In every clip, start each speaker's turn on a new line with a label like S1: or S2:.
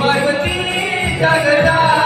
S1: पार्वती जगदा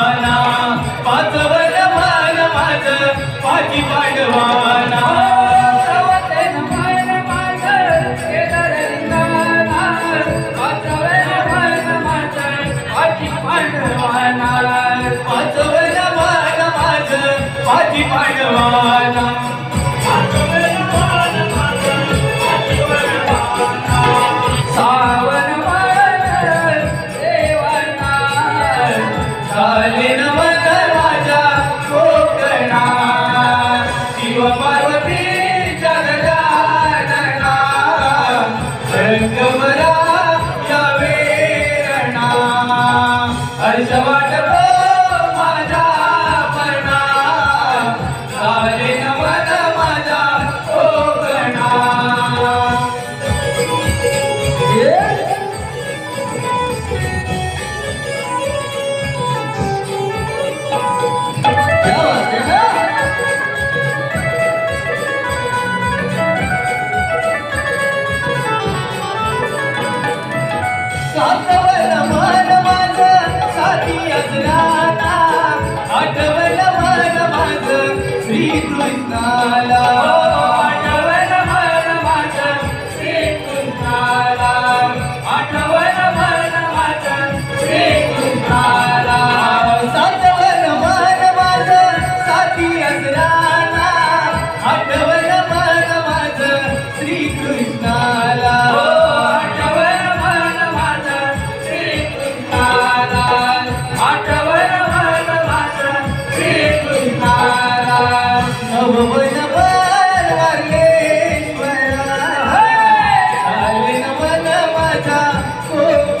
S1: पांडवाना वाचवलं बाळ माझ. पांडवाना Aí, Jamaica. आठवलं मन माझ. श्री कृष्णाला. 가고